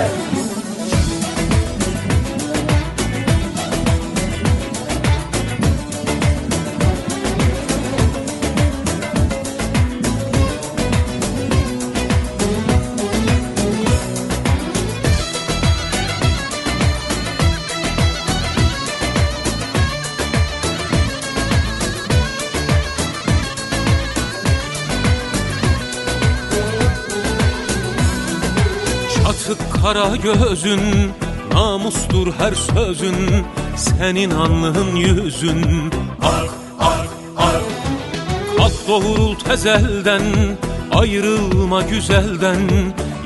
Bye. Kara gözün Namustur her sözün Senin alnın yüzün. Ak ak ak Kalk doğrul tezelden Ayrılma güzelden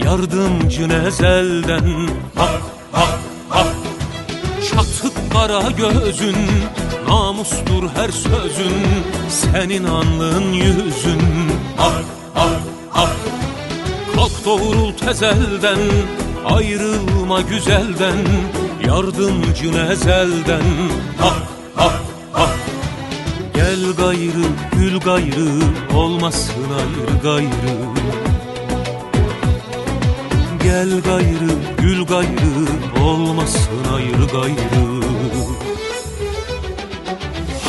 Yardımcın ezelden Hak hak hak Çatık kara gözün Namustur her sözün Senin alnın yüzün. Ak ak ak Kalk doğrul tezelden Ayrılma güzelden Yardımcın ezelden. Hak hak hak Gel gayrı gül gayrı Olmasın ayrı gayrı. Gel gayrı gül gayrı Olmasın ayrı gayrı.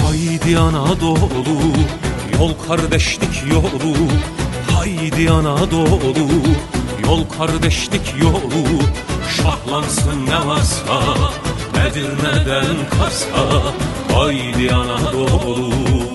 Haydi Anadolu Yol kardeşlik yolu. Haydi Anadolu Yol kardeşlik yolu Şahlansın ne varsa Edirne'den Kars'a Haydi Anadolu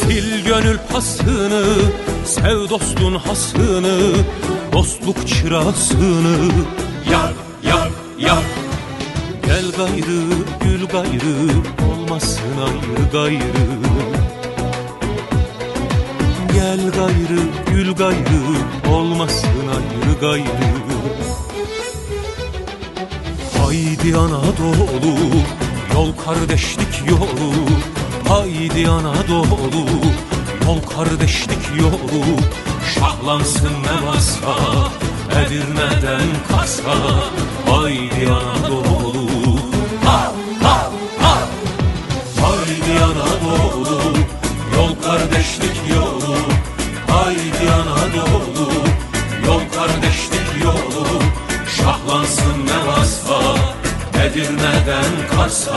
Sil gönül pasını Sev dostun hasını Dostluk çırasını. Yak yak yak Gel gayrı gül gayrı Olmasın ayrı gayrı. Gel gayrı gül gayrı Olmasın ayrı gayrı. Haydi Anadolu Yol kardeşlik yolu Haydi Anadolu Yol kardeşlik yolu. Şahlansın ne varsa Edirne'den Kars'a Haydi Anadolu Ha ha ha. Haydi Anadolu Yol kardeşlik yolu. Haydi Anadolu Yol kardeşlik yolu. Şahlansın ne varsa Edirne'den Kars'a